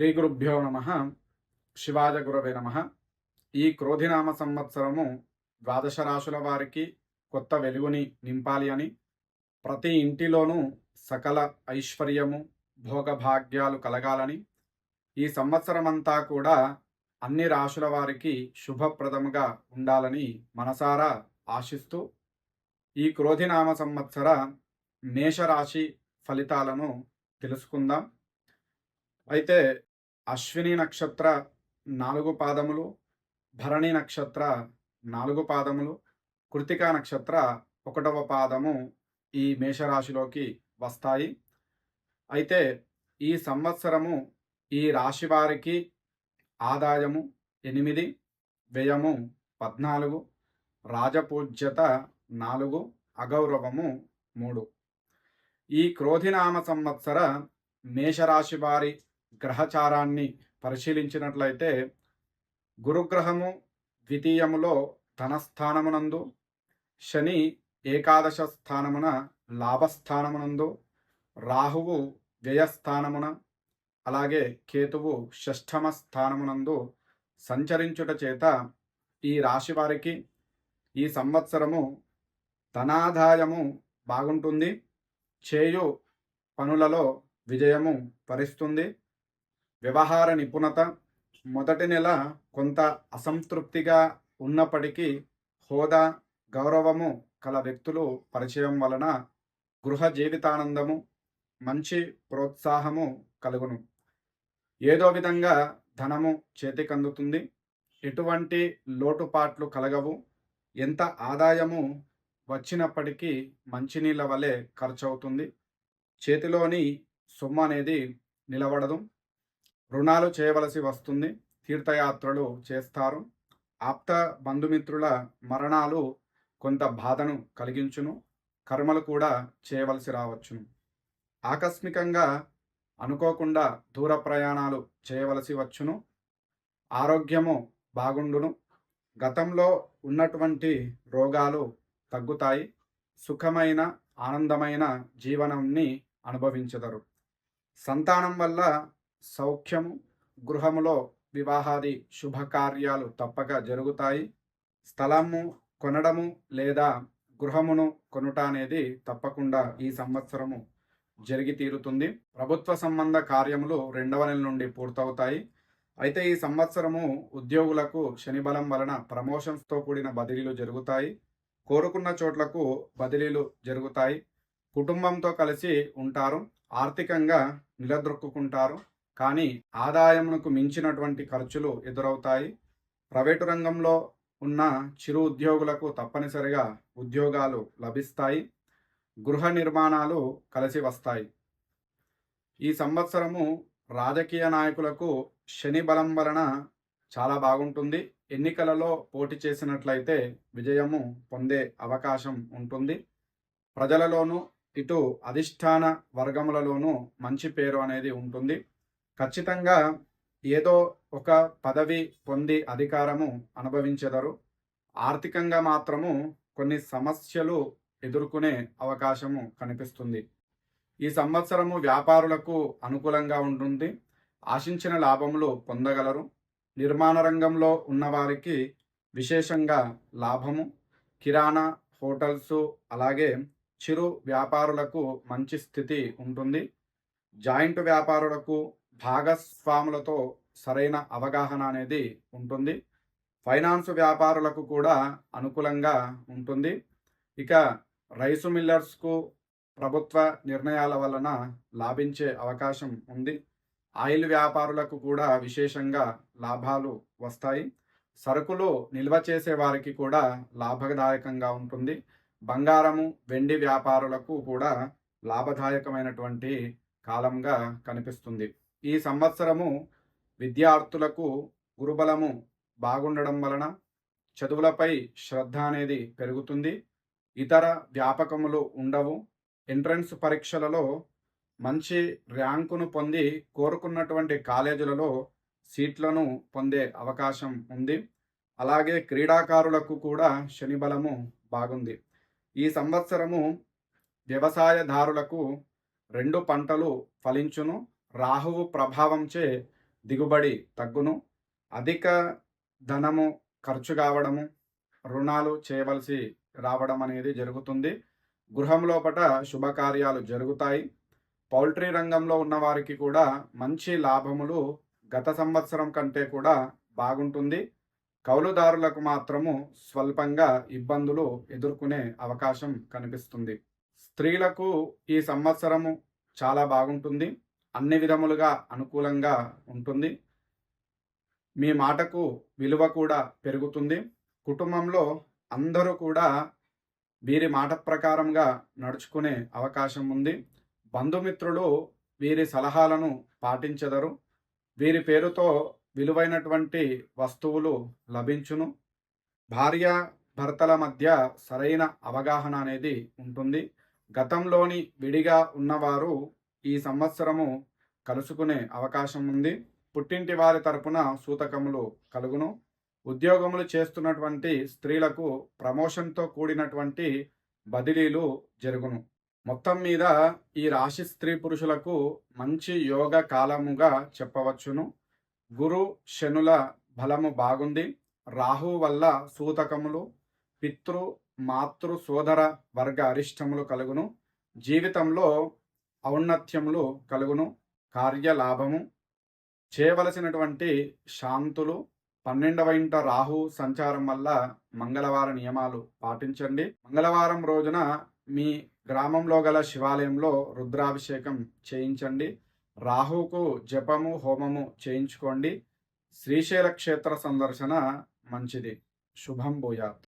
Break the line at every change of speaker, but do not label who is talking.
శ్రీ గురుభ్యో నమ. శివాజ గురవే నమ. ఈ క్రోధినామ సంవత్సరము ద్వాదశ రాశుల వారికి కొత్త వెలుగుని నింపాలి అని ప్రతి ఇంటిలోనూ సకల ఐశ్వర్యము భోగభాగ్యాలు కలగాలని ఈ సంవత్సరమంతా కూడా అన్ని రాశుల వారికి శుభప్రదముగా ఉండాలని మనసారా ఆశిస్తూ ఈ క్రోధినామ సంవత్సర మేషరాశి ఫలితాలను తెలుసుకుందాం. అయితే అశ్విని నక్షత్ర నాలుగు పాదములు భరణి నక్షత్ర నాలుగు పాదములు కృతికా నక్షత్ర ఒకటవ పాదము ఈ మేషరాశిలోకి వస్తాయి. అయితే ఈ సంవత్సరము ఈ రాశి వారికి ఆదాయము ఎనిమిది వ్యయము పద్నాలుగు రాజపూజ్యత నాలుగు అగౌరవము మూడు. ఈ క్రోధినామ సంవత్సర మేషరాశి వారి గ్రహచారాన్ని పరిశీలించినట్లయితే గురుగ్రహము ద్వితీయములో ధనస్థానమునందు శని ఏకాదశ స్థానమున లాభస్థానమునందు రాహువు వ్యయస్థానమున అలాగే కేతువు షష్ఠమ స్థానమునందు సంచరించుట చేత ఈ రాశి వారికి ఈ సంవత్సరము ధనాదాయము బాగుంటుంది చేయు పనులలో విజయము పరిస్తుంది వ్యవహార నిపుణత మొదటి నెల కొంత అసంతృప్తిగా ఉన్నప్పటికీ హోదా గౌరవము కల వ్యక్తులు పరిచయం వలన గృహ జీవితానందము మంచి ప్రోత్సాహము కలుగును. ఏదో విధంగా ధనము చేతికందుతుంది. ఎటువంటి లోటుపాట్లు కలగవు. ఎంత ఆదాయము వచ్చినప్పటికీ మంచినీళ్ళ వలె ఖర్చు అవుతుంది చేతిలోని సొమ్ము అనేది నిలబడదు. రుణాలు చేయవలసి వస్తుంది తీర్థయాత్రలు చేస్తారు. ఆప్త బంధుమిత్రుల మరణాలు కొంత బాధను కలిగించును కర్మలు కూడా చేయవలసి రావచ్చును. ఆకస్మికంగా అనుకోకుండా దూర ప్రయాణాలు చేయవలసి వచ్చును ఆరోగ్యము బాగుండును. గతంలో ఉన్నటువంటి రోగాలు తగ్గుతాయి సుఖమైన ఆనందమైన జీవనాన్ని అనుభవించదరు. సంతానం వల్ల సౌఖ్యము గృహములో వివాహాది శుభకార్యాలు తప్పక జరుగుతాయి. స్థలము కొనడము లేదా గృహమును కొనుట అనేది తప్పకుండా ఈ సంవత్సరము జరిగి తీరుతుంది. ప్రభుత్వ సంబంధ కార్యములు రెండవ నెల నుండి పూర్తవుతాయి. అయితే ఈ సంవత్సరము ఉద్యోగులకు శనిబలం వలన ప్రమోషన్స్తో కూడిన బదిలీలు జరుగుతాయి. కోరుకున్న చోట్లకు బదిలీలు జరుగుతాయి. కుటుంబంతో కలిసి ఉంటారు. ఆర్థికంగా నిలదొక్కుంటారు కానీ ఆదాయమునకు మించినటువంటి ఖర్చులు ఎదురవుతాయి. ప్రైవేటు రంగంలో ఉన్న చిరు ఉద్యోగులకు తప్పనిసరిగా ఉద్యోగాలు లభిస్తాయి. గృహ నిర్మాణాలు కలిసి వస్తాయి. ఈ సంవత్సరము రాజకీయ నాయకులకు శని బలం వలన చాలా బాగుంటుంది. ఎన్నికలలో పోటీ చేసినట్లయితే విజయము పొందే అవకాశం ఉంటుంది. ప్రజలలోనూ ఇటు అధిష్టాన వర్గములలోనూ మంచి పేరు అనేది ఉంటుంది. ఖచ్చితంగా ఏదో ఒక పదవి పొంది అధికారము అనుభవించెదరు. ఆర్థికంగా మాత్రము కొన్ని సమస్యలు ఎదుర్కొనే అవకాశము కనిపిస్తుంది. ఈ సంవత్సరము వ్యాపారులకు అనుకూలంగా ఉంటుంది. ఆశించిన లాభములు పొందగలరు. నిర్మాణ రంగంలో ఉన్నవారికి విశేషంగా లాభము. కిరాణా హోటల్స్ అలాగే చిరు వ్యాపారులకు మంచి స్థితి ఉంటుంది. జాయింట్ వ్యాపారులకు భాగస్వాములతో సరైన అవగాహన అనేది ఉంటుంది. ఫైనాన్స్ వ్యాపారులకు కూడా అనుకూలంగా ఉంటుంది. ఇక రైసు మిల్లర్స్కు ప్రభుత్వ నిర్ణయాల వలన లాభించే అవకాశం ఉంది. ఆయిల్ వ్యాపారులకు కూడా విశేషంగా లాభాలు వస్తాయి. సరుకులు నిల్వ చేసే వారికి కూడా లాభదాయకంగా ఉంటుంది. బంగారము వెండి వ్యాపారులకు కూడా లాభదాయకమైనటువంటి కాలంగా కనిపిస్తుంది. ఈ సంవత్సరము విద్యార్థులకు గురుబలము బాగుండడం వలన చదువులపై శ్రద్ధ అనేది పెరుగుతుంది. ఇతర వ్యాపకములు ఉండవు. ఎంట్రన్స్ పరీక్షలలో మంచి ర్యాంకును పొంది కోరుకున్నటువంటి కాలేజీలలో సీట్లను పొందే అవకాశం ఉంది. అలాగే క్రీడాకారులకు కూడా శని బలము బాగుంది. ఈ సంవత్సరము వ్యవసాయదారులకు రెండు పంటలు ఫలించును. రాహువు ప్రభావంచే దిగుబడి తగ్గును అధిక ధనము ఖర్చు కావడము రుణాలు చేయవలసి రావడం అనేది జరుగుతుంది. గృహం లోపల శుభకార్యాలు జరుగుతాయి. పౌల్ట్రీ రంగంలో ఉన్న వారికి కూడా మంచి లాభములు గత సంవత్సరం కంటే కూడా బాగుంటుంది. కౌలుదారులకు మాత్రము స్వల్పంగా ఇబ్బందులు ఎదుర్కొనే అవకాశం కనిపిస్తుంది. స్త్రీలకు ఈ సంవత్సరము చాలా బాగుంటుంది. అన్ని విధములుగా అనుకూలంగా ఉంటుంది. మీ మాటకు విలువ కూడా పెరుగుతుంది. కుటుంబంలో అందరూ కూడా వీరి మాట ప్రకారంగా నడుచుకునే అవకాశం ఉంది. బంధుమిత్రులు వీరి సలహాలను పాటించెదరు. వీరి పేరుతో విలువైనటువంటి వస్తువులు లభించును. భార్య భర్తల మధ్య సరైన అవగాహన అనేది ఉంటుంది. గతంలోని విడిగా ఉన్నవారు ఈ సంవత్సరము కలుసుకునే అవకాశం ఉంది. పుట్టింటి వారి తరపున సూతకములు కలుగును. ఉద్యోగములు చేస్తున్నటువంటి స్త్రీలకు ప్రమోషన్తో కూడినటువంటి బదిలీలు జరుగును. మొత్తం మీద ఈ రాశి స్త్రీ పురుషులకు మంచి యోగ కాలముగా చెప్పవచ్చును. గురు శనుల బలము బాగుంది. రాహు వల్ల సూతకములు పితృ మాతృ సోదర వర్గ అరిష్టములు కలుగును. జీవితంలో ఔన్నత్యములు కలుగును కార్యలాభము చేయవలసినటువంటి శాంతులు. పన్నెండవ ఇంట రాహు సంచారం వల్ల మంగళవార నియమాలు పాటించండి. మంగళవారం రోజున మీ గ్రామంలో గల శివాలయంలో రుద్రాభిషేకం చేయించండి. రాహుకు జపము హోమము చేయించుకోండి. శ్రీశైల క్షేత్ర సందర్శన మంచిది. శుభం భూయాత్.